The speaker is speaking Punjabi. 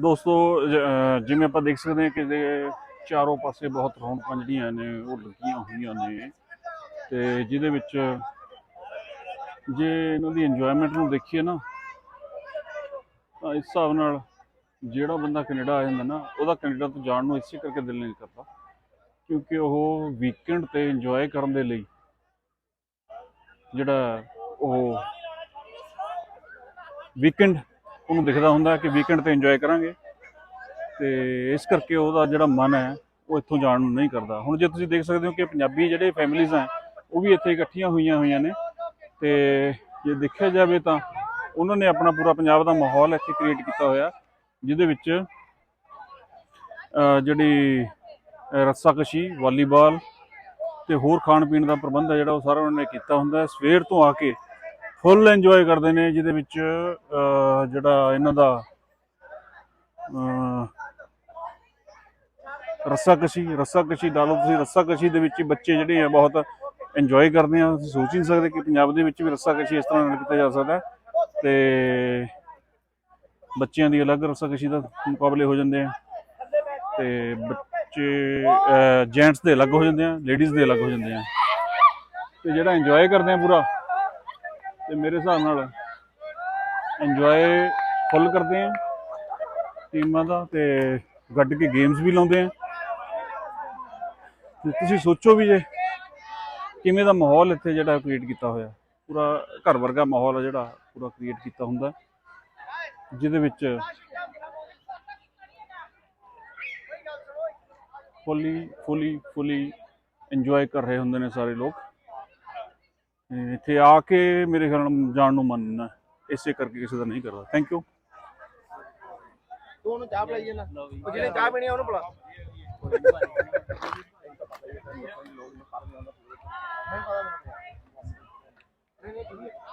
ਦੋਸਤੋ, ਜ- ਜਿਵੇਂ ਆਪਾਂ ਦੇਖ ਸਕਦੇ ਹਾਂ ਕਿ ਇਹਦੇ ਚਾਰੋਂ ਪਾਸੇ ਬਹੁਤ ਰੌਣਕਾਂ ਜਿਹੜੀਆਂ ਨੇ, ਉਹ ਲੱਗੀਆਂ ਹੋਈਆਂ ਨੇ। ਤੇ ਜਿਹਦੇ ਵਿੱਚ ਜੇ ਇਹਨਾਂ ਦੀ ਇੰਜੋਇਮੈਂਟ ਨੂੰ ਦੇਖੀਏ ਨਾ, ਤਾਂ ਇਸ ਹਿਸਾਬ ਨਾਲ ਜਿਹੜਾ ਬੰਦਾ ਕੈਨੇਡਾ ਆ ਜਾਂਦਾ ਨਾ, ਉਹਦਾ ਕੈਨੇਡਾ ਤੋਂ ਜਾਣ ਨੂੰ ਇਸੇ ਕਰਕੇ ਦਿਲ ਨਹੀਂ ਕਰਦਾ। ਕਿਉਂਕਿ ਉਹ ਵੀਕਐਂਡ ਤੇ ਇੰਜੋਏ ਕਰਨ ਦੇ ਲਈ ਜਿਹੜਾ ਉਹ ਵੀਕਐਂਡ ਉਹਨੂੰ ਦਿਖਦਾ ਹੁੰਦਾ ਕਿ ਵੀਕਐਂਡ ਤੇ ਇੰਜੋਏ ਕਰਾਂਗੇ। ਤੇ ਇਸ ਕਰਕੇ ਉਹਦਾ ਜਿਹੜਾ ਮਨ ਹੈ, ਉਹ ਇੱਥੋਂ ਜਾਣ ਨੂੰ ਨਹੀਂ ਕਰਦਾ। ਹੁਣ ਜੇ ਤੁਸੀਂ ਦੇਖ ਸਕਦੇ ਹੋ ਕਿ ਪੰਜਾਬੀ ਜਿਹੜੇ ਫੈਮਿਲੀਆਂ ਹੈ, ਉਹ ਵੀ ਇੱਥੇ ਇਕੱਠੀਆਂ ਹੋਈਆਂ ਹੋਈਆਂ ਨੇ। ਤੇ ਜੇ ਦੇਖਿਆ ਜਾਵੇ ਤਾਂ ਉਹਨਾਂ ਨੇ ਆਪਣਾ ਪੂਰਾ ਪੰਜਾਬ ਦਾ ਮਾਹੌਲ ਇੱਥੇ ਕ੍ਰੀਏਟ ਕੀਤਾ ਹੋਇਆ, ਜਿਹਦੇ ਵਿੱਚ ਜਿਹੜੀ ਰੱਸਾਕਸ਼ੀ, ਵਾਲੀਬਾਲ ਤੇ ਹੋਰ ਖਾਣ ਪੀਣ ਦਾ ਪ੍ਰਬੰਧ ਹੈ ਜਿਹੜਾ ਉਹ ਸਾਰਾ ਉਹਨਾਂ ਨੇ ਕੀਤਾ ਹੁੰਦਾ ਸਵੇਰ ਤੋਂ ਆ ਕੇ ਫੁੱਲ ਇੰਜੋਏ ਕਰਦੇ ਨੇ, ਜਿਹਦੇ ਵਿੱਚ ਜਿਹੜਾ ਇਹਨਾਂ ਦਾ ਰੱਸਾਕਸ਼ੀ ਰੱਸਾਕਸ਼ੀ ਲਾ ਲਓ ਤੁਸੀਂ, ਰੱਸਾਕਸ਼ੀ ਦੇ ਵਿੱਚ ਬੱਚੇ ਜਿਹੜੇ ਆ ਬਹੁਤ ਇੰਜੋਏ ਕਰਦੇ ਆ। ਤੁਸੀਂ ਸੋਚ ਹੀ ਨਹੀਂ ਸਕਦੇ ਕਿ ਪੰਜਾਬ ਦੇ ਵਿੱਚ ਵੀ ਰੱਸਾਕਸ਼ੀ ਇਸ ਤਰ੍ਹਾਂ ਨਾਲ ਕੀਤਾ ਜਾ ਸਕਦਾ ਹੈ। ਤੇ ਬੱਚਿਆਂ ਦੀ ਅਲੱਗ ਰੱਸਾਕਸ਼ੀ ਦਾ ਮੁਕਾਬਲੇ ਹੋ ਜਾਂਦੇ ਆ। ਤੇ ਬੱਚੇ ਜੈਂਟਸ ਦੇ ਅਲੱਗ ਹੋ ਜਾਂਦੇ ਆ ਲੇਡੀਜ਼ ਦੇ ਅਲੱਗ ਹੋ ਜਾਂਦੇ ਆ। ਤੇ ਜਿਹੜਾ ਇੰਜੋਏ ਕਰਦੇ ਆ ਪੂਰਾ ਤੇ ਮੇਰੇ ਹਿਸਾਬ ਨਾਲ ਇੰਜੋਏ ਫੁੱਲ ਕਰਦੇ ਆ ਟੀਮਾਂ ਦਾ ਤੇ ਗੱਡ ਕੇ ਗੇਮਸ ਵੀ ਲਾਉਂਦੇ ਆ। ਤੁਸੀਂ ਸੋਚੋ ਵੀ ਜੇ ਕਿਵੇਂ ਦਾ ਮਾਹੌਲ ਇੱਥੇ ਜਿਹੜਾ ਕ੍ਰੀਏਟ ਕੀਤਾ ਹੋਇਆ। ਪੂਰਾ ਘਰ ਵਰਗਾ ਮਾਹੌਲ ਆ ਜਿਹੜਾ, ਪੂਰਾ ਕ੍ਰੀਏਟ ਕੀਤਾ ਹੁੰਦਾ। ਜਿਹਦੇ ਵਿੱਚ ਫੁੱਲੀ ਫੁੱਲੀ ਫੁੱਲੀ ਇੰਜੋਏ ਕਰ ਰਹੇ ਹੁੰਦੇ ਨੇ ਸਾਰੇ ਲੋਕ। ਇੱਥੇ ਆ ਕੇ ਮੇਰੇ ਖਿਆਲ ਜਾਣ ਨੂੰ ਮਨ ਨਾ ਇਸੇ ਕਰਕੇ ਕਿਸੇ ਦਾ ਨਹੀਂ ਕਰਦਾ। ਥੈਂਕ ਯੂ ਤੂੰ ਉਹਨੂੰ ਚਾਹ ਪਲਾਈਏ ਨਾ ਉਹ ਚਾਹ ਪੀਣੀ ਆ ਉਹਨੂੰ ਪਲਾ।